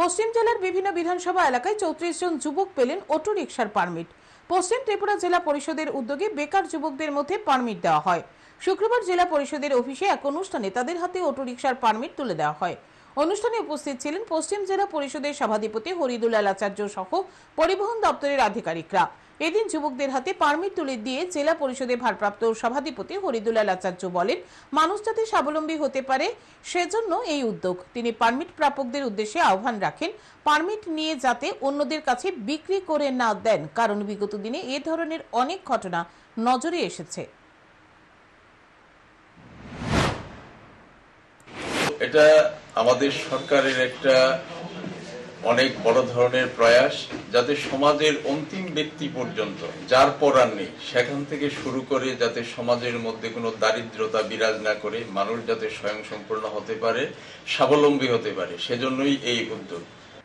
পশ্চিম জেলার বিভিন্ন বিধানসভা এলাকায় চৌত্রিশ জন যুবক পেলেন অটো রিকশার পারমিট। পশ্চিম ত্রিপুরা জেলা পরিষদের উদ্যোগে বেকার যুবকদের মধ্যে পারমিট দেওয়া হয়। শুক্রবার জেলা পরিষদের অফিসে এক অনুষ্ঠানে তাদের হাতে অটো রিকশার পারমিট তুলে দেওয়া হয়। অনুষ্ঠানে উপস্থিত ছিলেন পশ্চিম জেলা পরিষদের সভাধিপতি হরিদুলাল আচার্য সহ পরিবহন দপ্তরের আধিকারিকরা। এদিন যুবকদের হাতে পারমিট তুলে দিয়ে জেলা পরিষদের ভারপ্রাপ্ত সভাধিপতি হরিদুলাল আচার্য বলেন, মানুষ যাতে স্বাবলম্বী হতে পারে সেজন্য এই উদ্যোগ। তিনি পারমিট প্রাপকদের উদ্দেশ্যে আহ্বান রাখেন, পারমিট নিয়ে যাতে অন্যদের কাছে বিক্রি করে না দেন, কারণ বিগত দিনে এ ধরনের অনেক ঘটনা নজরে এসেছে। এটা আমাদের সরকারের একটা অনেক বড় ধরনের প্রয়াস যাতে সমাজের অন্তিম ব্যক্তি পর্যন্ত, যার পড়ার নেই, সেখান থেকে শুরু করে যাতে সমাজের মধ্যে কোনো দারিদ্রতা বিরাজ না করে, মানুষ যাতে স্বয়ংসম্পূর্ণ হতে পারে, স্বাবলম্বী হতে পারে, সেজন্যই এই উদ্যোগ।